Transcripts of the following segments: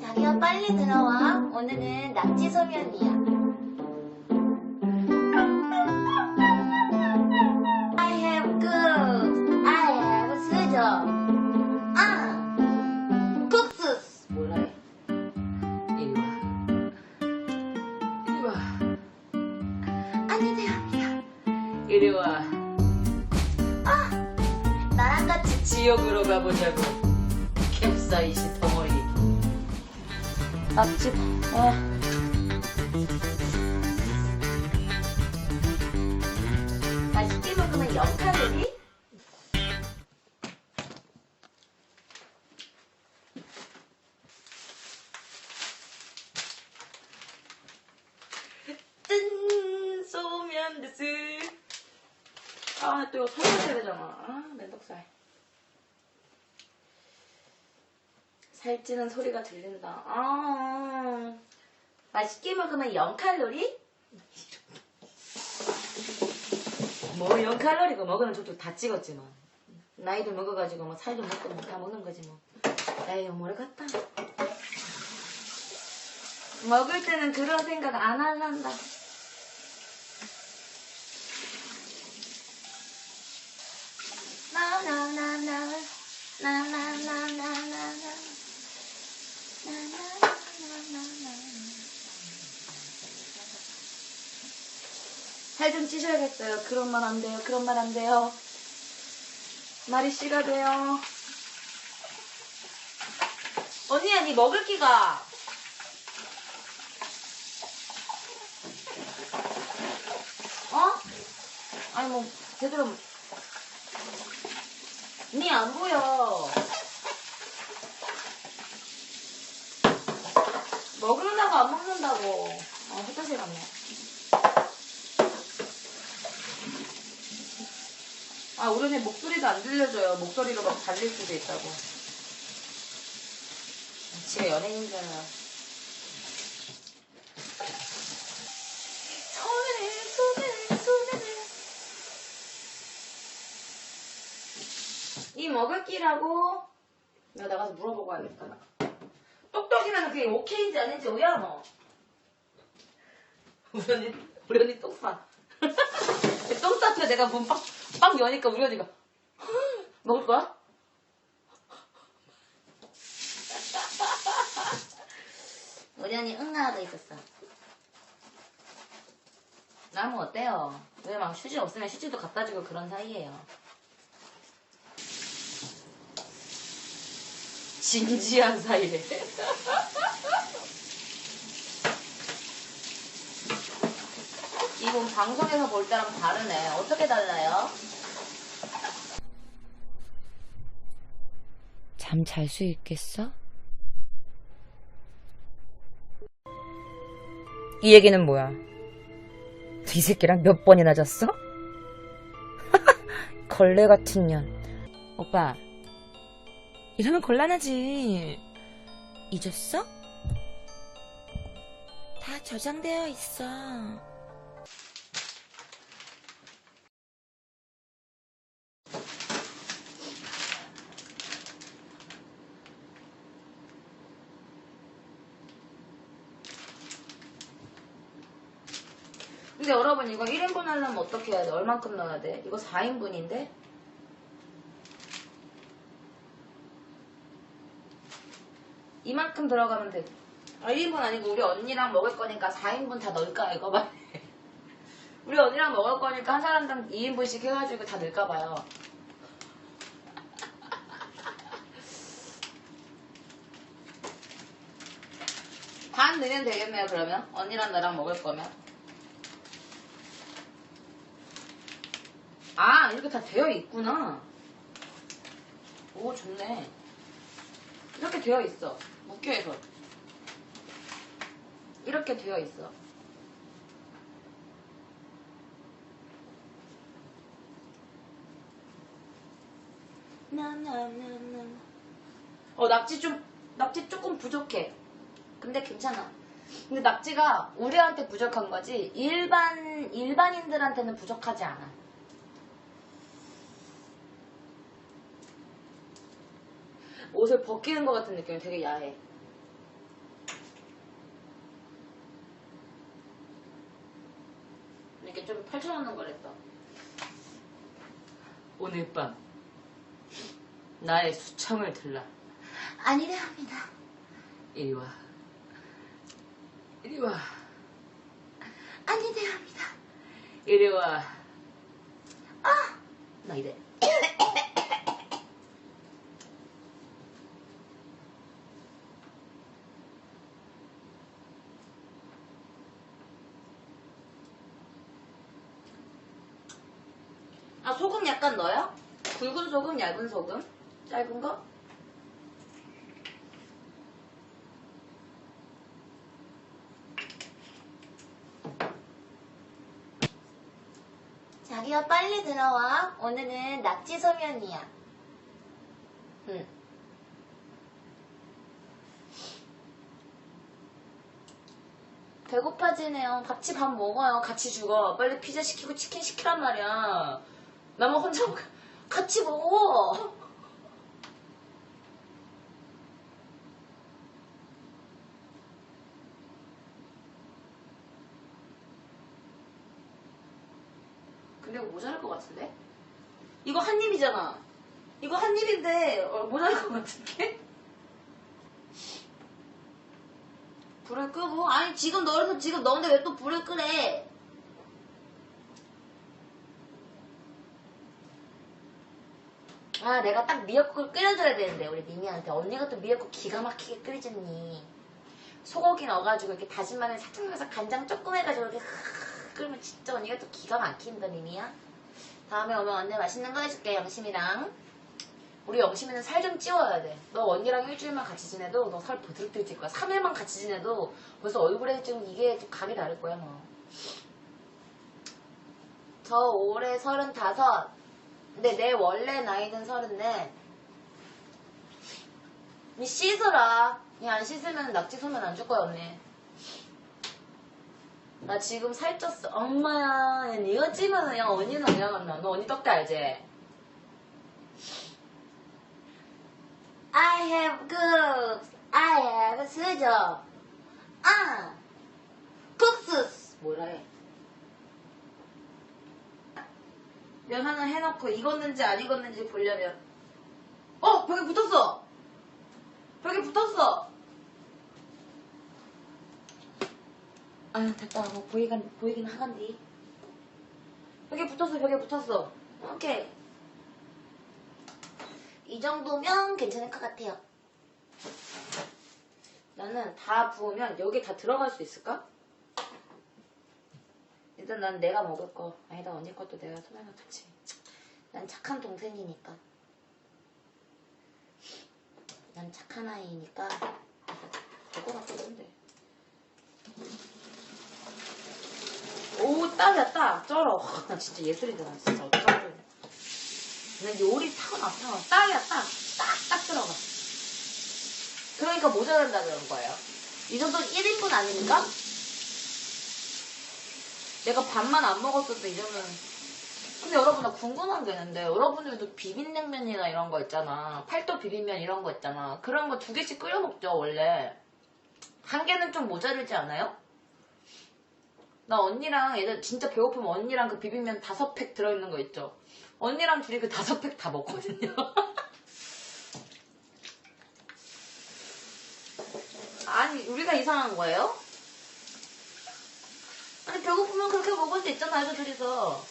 자기야 빨리 들어와. 오늘은 낙지 소면이야. I have good. I have 수저. 아, 국수. 몰라 해. 이리 와. 이리 와. 안녕하세요. 이리 와. 나랑 같이 지옥으로 가보자고. 캡사이신 덩어리. 낙지. 어. 맛있게 먹으면 0칼로리? 뜬 소면 드스. 아, 또 이거 설거지 해야 되잖아. 아, 맨덕살. 살찌는 소리가 들린다. 아, 맛있게 먹으면 0칼로리? 뭐 0칼로리고 먹으면 저도 다 찍었지만. 나이도 먹어가지고 뭐 살도 먹고 뭐 다 먹는 거지 뭐. 에이, 모르겠다. 먹을 때는 그런 생각 안 할란다. 나나나나 나나나나나 살 좀 찌셔야겠어요. 그런 말 안 돼요. 그런 말 안 돼요. 말이 씨가 돼요. 언니야, 니 먹을 기가. 어? 아니, 뭐, 제대로. 니안 보여. 먹는다고 안 먹는다고. 아, 화장실 갔네. 아, 우리 언니 목소리도 안 들려줘요. 목소리로 막 달릴 수도 있다고. 지가 연예인인 줄 알아. 이 먹을 끼라고 내가 나가서 물어보고 와야겠다. 똑똑이면 그게 오케이인지 아닌지 오야 너. 우리 언니 우리 언니 똥 싸. 똥 싸면 내가 문빵 빵 여니까 우리 언니가 먹을 거야? 우리 언니 응아가 있었어 나면 어때요? 왜 막 휴지 없으면 휴지도 갖다 주고 그런 사이예요. 진지한 사이래. 이분 방송에서 볼 때랑 다르네. 어떻게 달라요? 잠 잘 수 있겠어? 이 얘기는 뭐야? 이 새끼랑 몇 번이나 잤어? 걸레 같은 년. 오빠, 이러면 곤란하지. 잊었어? 다 저장되어 있어. 근데 여러분 이거 1인분 하려면 어떻게 해야 돼? 얼만큼 넣어야 돼? 이거 4인분인데? 이만큼 들어가면 돼. 아, 1인분 아니고 우리 언니랑 먹을 거니까 4인분 다 넣을까 이거 봐. 우리 언니랑 먹을 거니까 한 사람당 2인분씩 해가지고 다 넣을까 봐요. 반 넣으면 되겠네요 그러면 언니랑 나랑 먹을 거면 아 이렇게 다 되어 있구나 오 좋네 이렇게 되어 있어 묶여서 이렇게 되어 있어. 어 낙지 좀 낙지 조금 부족해. 근데 괜찮아. 근데 낙지가 우리한테 부족한 거지 일반 일반인들한테는 부족하지 않아 옷을 벗기는 것 같은 느낌이 되게 야해. 이렇게 좀 펼쳐놓는 거랬다. 오늘 밤 나의 수청을 들라. 아니래 합니다. 이리 와. 이리 와. 아니래 합니다. 이리 와. 아! 나 이래. 아 소금 약간 넣어요? 굵은 소금, 얇은 소금? 짧은 거? 자기야 빨리 들어와. 오늘은 낙지 소면이야. 응. 배고파지네요. 같이 밥 먹어요. 같이 죽어. 빨리 피자 시키고 치킨 시키란 말이야. 나만 혼자 먹- 같이 먹어. 근데 이거 모자랄 것 같은데? 이거 한 입이잖아. 이거 한 입인데 어, 모자랄 것 같은데? 불을 끄고 아니 지금 넣어서 지금 넣었는데 왜 또 불을 끄래? 아 내가 딱 미역국을 끓여줘야 되는데 우리 미미한테 언니가 또 미역국 기가 막히게 끓이잖니 소고기 넣어가지고 이렇게 다진 마늘 살짝 넣어서 간장 조금 해가지고 이렇게 흐 끓으면 진짜 언니가 또 기가 막힌다 미미야 다음에 오면 언니 맛있는 거 해줄게 영심이랑 우리 영심이는 살 좀 찌워야 돼. 너 언니랑 일주일만 같이 지내도 너 살 부드럽게 찔 거야. 3일만 같이 지내도 벌써 얼굴에 좀 이게 좀 감이 다를 거야 너. 저 올해 서른다섯. 근데 내 원래 나이는 서른네. 니 씻어라. 니 안 씻으면 낙지 소면 안 줄 거야 언니. 나 지금 살쪘어. 엄마야, 야, 니가 찌면 그냥 언니는 그냥 만나. 너 언니 떡대 알지? I have gloves. I have 수저. 아! 국수. 뭐라 해? 면 하나 해놓고 익었는지 안 익었는지 보려면 어! 벽에 붙었어! 벽에 붙었어! 아 됐다 뭐 보이긴, 보이긴 하간디 벽에 붙었어 벽에 붙었어 오케이 이 정도면 괜찮을 것 같아요. 나는 다 부으면 여기 다 들어갈 수 있을까? 일단 난 내가 먹을 거 아니다 언니 것도 내가 소면을 같이 난 착한 동생이니까. 난 착한 아이니까. 될것 같긴 한데. 오 딱이야 딱. 쩔어. 나 진짜 예술이다 나 진짜. 어쩌면 난 요리 타고났어 딱이야 딱딱 딱 들어가. 그러니까 모자란다 그런 거예요. 이 정도는 1인분 아닙니까? 내가 밥만 안 먹었어도 이 정도는. 근데 여러분, 나 궁금한 게 있는데, 여러분들도 비빔냉면이나 이런 거 있잖아. 팔도 비빔면 이런 거 있잖아. 그런 거 두 개씩 끓여 먹죠, 원래. 한 개는 좀 모자르지 않아요? 나 언니랑 예전 진짜 배고프면 언니랑 그 비빔면 다섯 팩 들어있는 거 있죠? 언니랑 둘이 그 다섯 팩 다 먹거든요. 아니, 우리가 이상한 거예요? 아니, 배고프면 그렇게 먹을 수 있잖아요, 둘이서.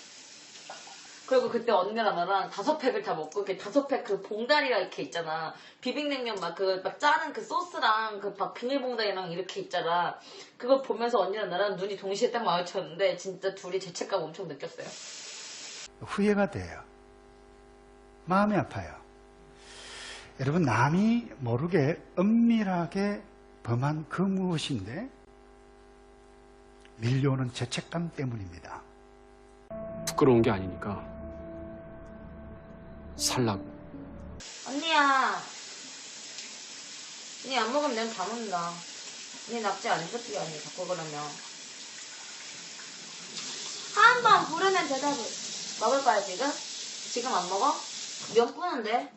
그리고 그때 언니랑 나랑 다섯 팩을 다 먹고, 이렇게 다섯 팩 그 봉다리가 이렇게 있잖아. 비빔냉면 막 그, 막 짜는 그 소스랑 그 막 비닐봉다리랑 이렇게 있잖아. 그걸 보면서 언니랑 나랑 눈이 동시에 딱 마주쳤는데, 진짜 둘이 죄책감 엄청 느꼈어요. 후회가 돼요. 마음이 아파요. 여러분, 남이 모르게 은밀하게 범한 그 무엇인데 밀려오는 죄책감 때문입니다. 부끄러운 게 아니니까 살라고. 언니야. 니안 먹으면 난다 먹는다. 니 낙지 안 줬지, 언니. 자꾸 그러면. 한 번 부르면 대답을. 먹을 거야, 지금? 지금 안 먹어? 몇 분인데?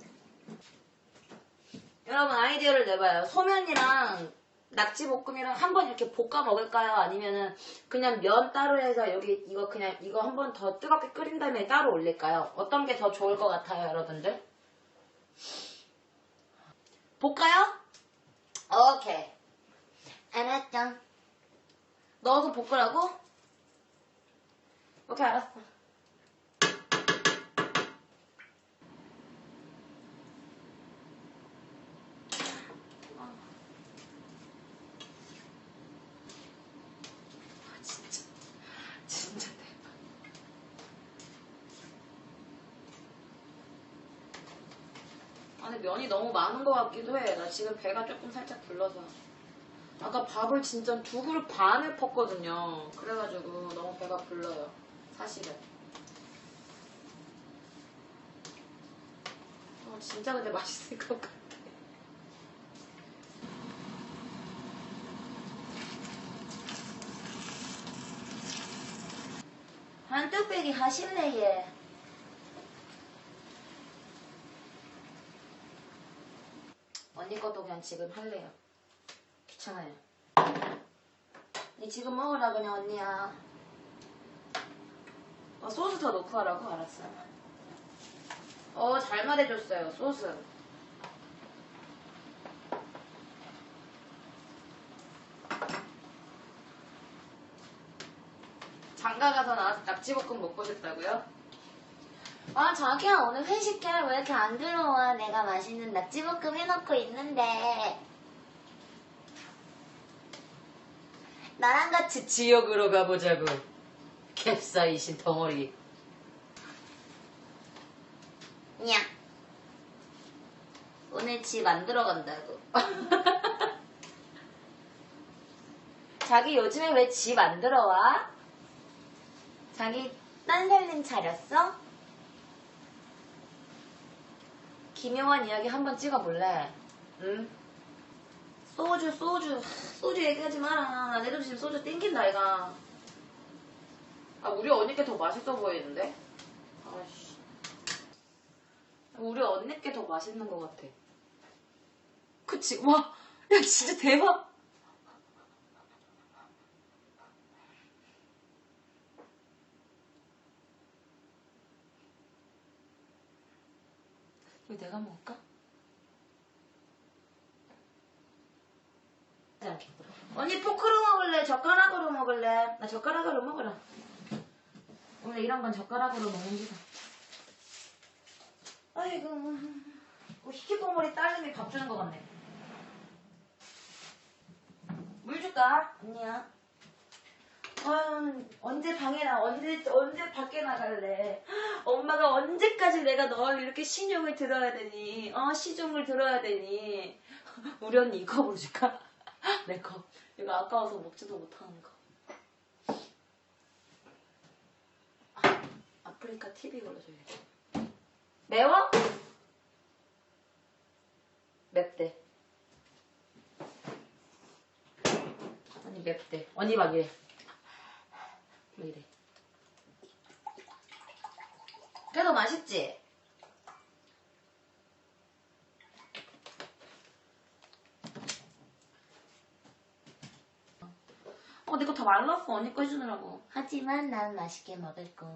여러분 아이디어를 내봐요. 소면이랑 낙지 볶음이랑 한 번 이렇게 볶아 먹을까요? 아니면은 그냥 면 따로 해서 여기 이거 그냥 이거 한 번 더 뜨겁게 끓인 다음에 따로 올릴까요? 어떤 게 더 좋을 것 같아요, 여러분들? 볶아요? 오케이. 알았죠. 넣어서 볶으라고? 오케이, 알았어. 진짜 진짜 대박. 면이 너무 많은 것 같기도 해. 나 지금 배가 조금 살짝 불러서. 아까 밥을 진짜 두 그릇 반을 펐거든요. 그래가지고 너무 배가 불러요. 사실은. 어, 진짜 근데 맛있을 것 같아. 한 뚝배기 하실래 얘? 언니 것도 그냥 지금 할래요. 귀찮아요. 니 지금 먹으라 그냥 언니야. 어, 소스 더 넣고 하라고? 알았어. 어, 잘 말해줬어요, 소스. 장가 가서 나 낙지볶음 먹고 싶다고요? 아 자기야 오늘 회식해 왜 이렇게 안 들어와 내가 맛있는 낙지볶음 해놓고 있는데 나랑 같이 지옥으로 가보자고. 캡사이신 덩어리. 냐 오늘 집 안 들어간다고 자기 요즘에 왜 집 안 들어와? 자기 딴 살림 차렸어? 김용환 이야기 한번 찍어볼래? 응? 소주, 소주. 소주 얘기하지 마라. 내도 지금 소주 땡긴다, 이가. 아, 우리 언니께 더 맛있어 보이는데? 아씨. 우리 언니께 더 맛있는 것 같아. 그치? 와, 야, 진짜 대박! 내가 먹을까? 언니 포크로 먹을래? 젓가락으로 먹을래? 나 젓가락으로 먹으라. 원래 이런 건 젓가락으로 먹는 기다. 아이고, 뭐 희귀봉오리 딸내미 밥 주는 것 같네. 물 줄까? 언니야. 아유, 언제 방에 나, 언제, 언제 밖에 나갈래? 엄마가 언제까지 내가 널 이렇게 신용을 들어야 되니, 어, 시중을 들어야 되니. 우리 언니 이 컵으로 줄까? 내 컵. 이거 아까워서 먹지도 못하는 거. 아, 아프리카 TV 걸어줘야겠다. 매워? 맵대. 언니 맵대. 언니 막 이래. 막 이래. 그래도 맛있지? 어, 내 거 다 말랐어. 언니 거 해주느라고. 하지만 난 맛있게 먹을 거야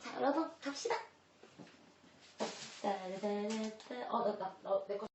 자 여러분 갑시다 따라따라따. 어, 나, 나, 나, 내 거.